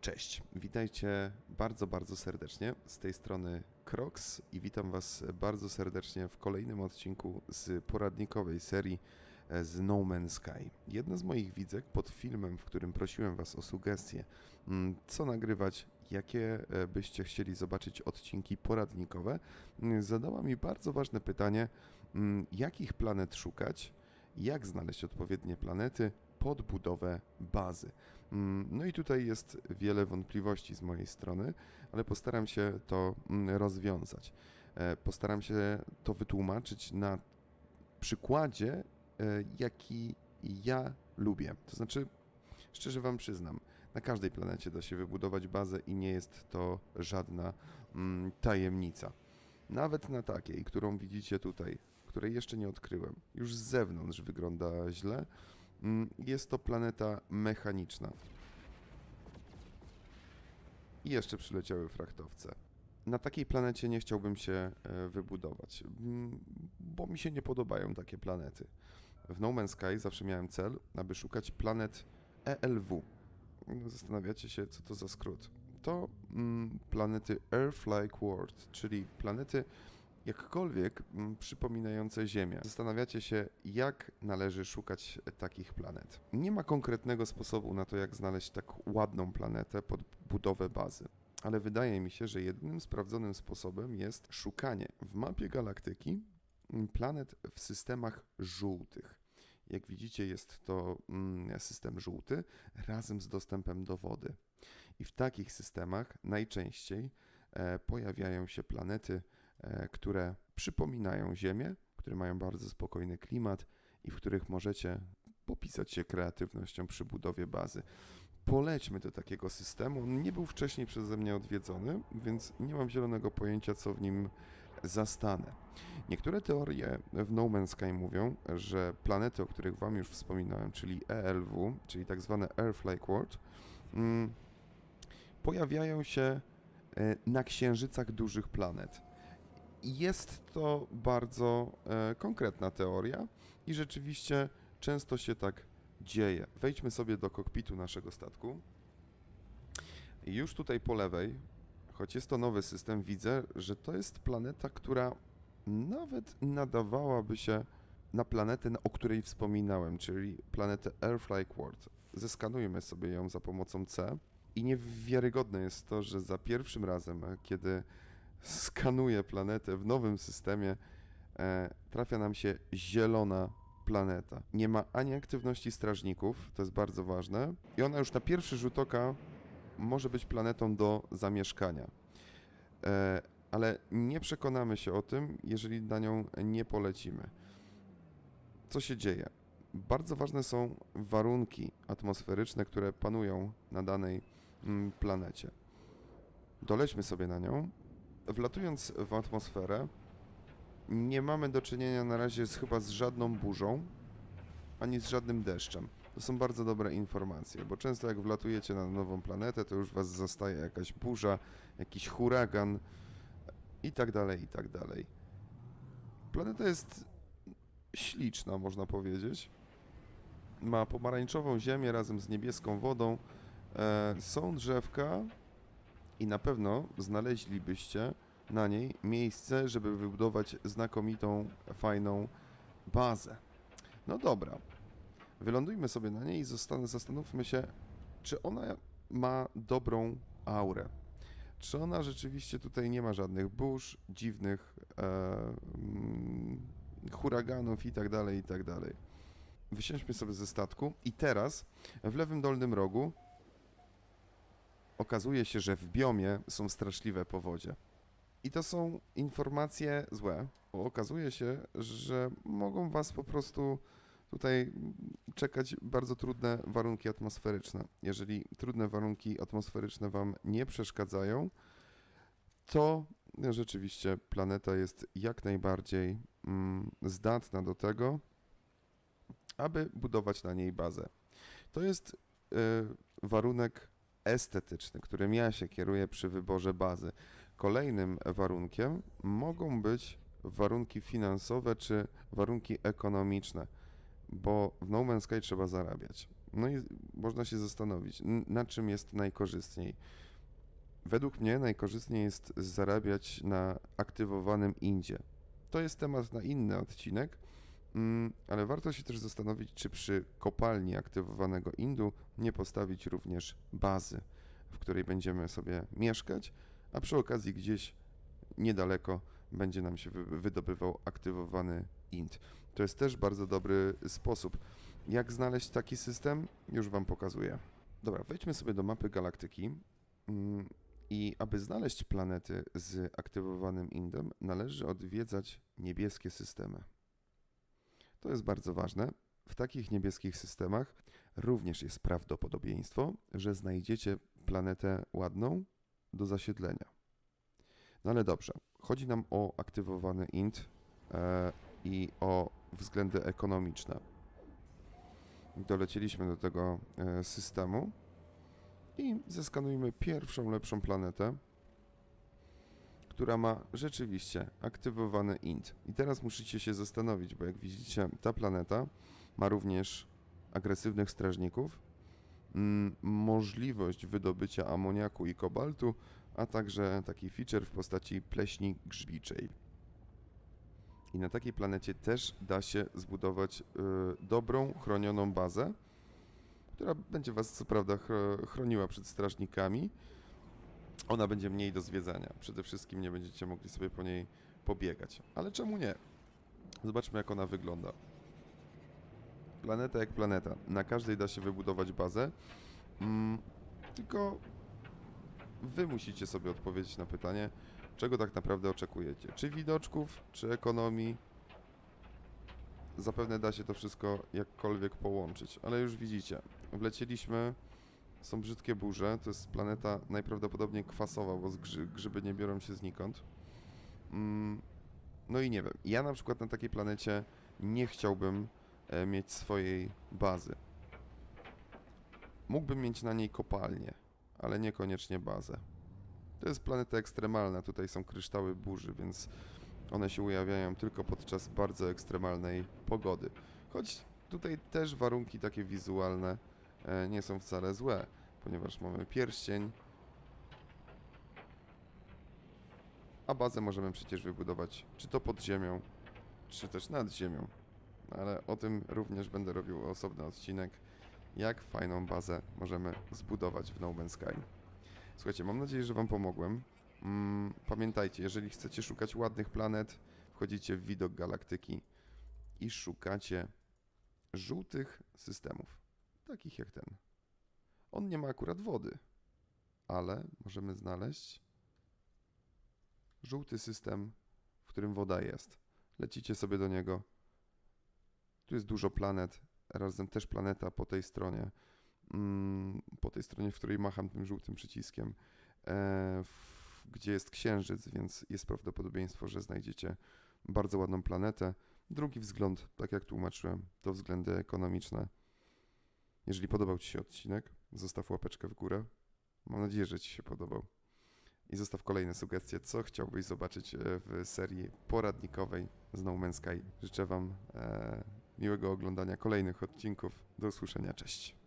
Cześć, witajcie bardzo, bardzo serdecznie. Z tej strony Crocs i witam Was bardzo serdecznie w kolejnym odcinku z poradnikowej serii e, z No Man's Sky. Jedna z moich widzek pod filmem, w którym prosiłem Was o sugestie, mm, co nagrywać, jakie e, byście chcieli zobaczyć odcinki poradnikowe, mm, zadała mi bardzo ważne pytanie, mm, jakich planet szukać, jak znaleźć odpowiednie planety pod budowę bazy. Mm, No i tutaj jest wiele wątpliwości z mojej strony, ale postaram się to mm, rozwiązać. E, Postaram się to wytłumaczyć na przykładzie, e, jaki ja lubię. To znaczy, szczerze Wam przyznam, na każdej planecie da się wybudować bazę i nie jest to żadna mm, tajemnica. Nawet na takiej, którą widzicie tutaj, której jeszcze nie odkryłem, już z zewnątrz wygląda źle, Jest to planeta mechaniczna. I jeszcze przyleciały frachtowce. Na takiej planecie nie chciałbym się e, wybudować, mm, bo mi się nie podobają takie planety. W No Man's Sky zawsze miałem cel, aby szukać planet ELW. Zastanawiacie się, co to za skrót. To mm, planety Earth-like World, czyli planety jakkolwiek mm, przypominające Ziemię. Zastanawiacie się, jak należy szukać takich planet. Nie ma konkretnego sposobu na to, jak znaleźć tak ładną planetę pod budowę bazy. Ale wydaje mi się, że jedynym sprawdzonym sposobem jest szukanie w mapie galaktyki mm, planet w systemach żółtych. Jak widzicie, jest to mm, system żółty razem z dostępem do wody. I w takich systemach najczęściej e, pojawiają się planety, które przypominają Ziemię, które mają bardzo spokojny klimat i w których możecie popisać się kreatywnością przy budowie bazy. Polećmy do takiego systemu. On nie był wcześniej przeze mnie odwiedzony, więc nie mam zielonego pojęcia, co w nim zastanę. Niektóre teorie w No Man's Sky mówią, że planety, o których Wam już wspominałem, czyli ELW, czyli tak zwane Earth-like World, mm, pojawiają się e, na księżycach dużych planet. Jest to bardzo e, konkretna teoria i rzeczywiście często się tak dzieje. Wejdźmy sobie do kokpitu naszego statku. Już tutaj po lewej, choć jest to nowy system, widzę, że to jest planeta, która nawet nadawałaby się na planetę, o której wspominałem, czyli planetę Earth-like World. Zeskanujmy sobie ją za pomocą C. I niewiarygodne jest to, że za pierwszym razem, e, kiedy skanuję planetę w nowym systemie, e, trafia nam się zielona planeta. Nie ma ani aktywności strażników, to jest bardzo ważne, i ona już na pierwszy rzut oka może być planetą do zamieszkania. E, ale nie przekonamy się o tym, jeżeli na nią nie polecimy. Co się dzieje? Bardzo ważne są warunki atmosferyczne, które panują na danej mm, planecie. Dolećmy sobie na nią. Wlatując w atmosferę, nie mamy do czynienia na razie z, chyba z żadną burzą, ani z żadnym deszczem. To są bardzo dobre informacje, bo często jak wlatujecie na nową planetę, to już was zostaje jakaś burza, jakiś huragan i tak dalej, i tak dalej. Planeta jest śliczna, można powiedzieć. Ma pomarańczową ziemię razem z niebieską wodą. E, są drzewka i na pewno znaleźlibyście na niej miejsce, żeby wybudować znakomitą, fajną bazę. No dobra. Wylądujmy sobie na niej i zastanówmy się, czy ona ma dobrą aurę. Czy ona rzeczywiście tutaj nie ma żadnych burz, dziwnych e, mm, huraganów i tak dalej, i tak dalej. Wysiądźmy sobie ze statku i teraz w lewym dolnym rogu okazuje się, że w biomie są straszliwe powodzie. I to są informacje złe, bo okazuje się, że mogą was po prostu tutaj czekać bardzo trudne warunki atmosferyczne. Jeżeli trudne warunki atmosferyczne wam nie przeszkadzają, to rzeczywiście planeta jest jak najbardziej mm, zdatna do tego, aby budować na niej bazę. To jest y, warunek estetyczny, którym ja się kieruję przy wyborze bazy. Kolejnym warunkiem mogą być warunki finansowe czy warunki ekonomiczne, bo w No Man's Sky trzeba zarabiać. No i można się zastanowić, na czym jest najkorzystniej. Według mnie najkorzystniej jest zarabiać na aktywowanym indzie. To jest temat na inny odcinek, ale warto się też zastanowić, czy przy kopalni aktywowanego indu nie postawić również bazy, w której będziemy sobie mieszkać, a przy okazji gdzieś niedaleko będzie nam się wy- wydobywał aktywowany int. To jest też bardzo dobry sposób. Jak znaleźć taki system? Już Wam pokazuję. Dobra, wejdźmy sobie do mapy galaktyki. mm, I aby znaleźć planety z aktywowanym indem, należy odwiedzać niebieskie systemy. To jest bardzo ważne. W takich niebieskich systemach również jest prawdopodobieństwo, że znajdziecie planetę ładną do zasiedlenia. No ale dobrze, chodzi nam o aktywowany int e, i o względy ekonomiczne. Dolecieliśmy do tego e, systemu i zeskanujmy pierwszą lepszą planetę, która ma rzeczywiście aktywowany int. I teraz musicie się zastanowić, bo jak widzicie, ta planeta ma również agresywnych strażników, mm, możliwość wydobycia amoniaku i kobaltu, a także taki feature w postaci pleśni grzbiczej. I na takiej planecie też da się zbudować y, dobrą, chronioną bazę, która będzie Was co prawda chro- chroniła przed strażnikami. Ona będzie mniej do zwiedzania. Przede wszystkim nie będziecie mogli sobie po niej pobiegać. Ale czemu nie? Zobaczmy, jak ona wygląda. Planeta jak planeta. Na każdej da się wybudować bazę. Mm, tylko Wy musicie sobie odpowiedzieć na pytanie, czego tak naprawdę oczekujecie. Czy widoczków, czy ekonomii. Zapewne da się to wszystko jakkolwiek połączyć, ale już widzicie, wlecieliśmy, są brzydkie burze, to jest planeta najprawdopodobniej kwasowa, bo grzy, grzyby nie biorą się znikąd. Mm, no i nie wiem, ja na przykład na takiej planecie nie chciałbym e, mieć swojej bazy. Mógłbym mieć na niej kopalnię, ale niekoniecznie bazę. To jest planeta ekstremalna, tutaj są kryształy burzy, więc one się ujawniają tylko podczas bardzo ekstremalnej pogody. Choć tutaj też warunki takie wizualne nie są wcale złe, ponieważ mamy pierścień, a bazę możemy przecież wybudować czy to pod ziemią, czy też nad ziemią. Ale o tym również będę robił osobny odcinek, jak fajną bazę możemy zbudować w No Man's Sky. Słuchajcie, mam nadzieję, że Wam pomogłem. Mm, pamiętajcie, jeżeli chcecie szukać ładnych planet, wchodzicie w widok galaktyki i szukacie żółtych systemów, takich jak ten. On nie ma akurat wody, ale możemy znaleźć żółty system, w którym woda jest. Lecicie sobie do niego. Tu jest dużo planet, razem też planeta po tej stronie mm, po tej stronie, w której macham tym żółtym przyciskiem, e, gdzie jest księżyc, więc jest prawdopodobieństwo, że znajdziecie bardzo ładną planetę. Drugi wzgląd, tak jak tłumaczyłem, to względy ekonomiczne. Jeżeli podobał Ci się odcinek, zostaw łapeczkę w górę. Mam nadzieję, że Ci się podobał. I zostaw kolejne sugestie, co chciałbyś zobaczyć e, w serii poradnikowej z No Man's Sky. Życzę Wam e, miłego oglądania kolejnych odcinków. Do usłyszenia, cześć.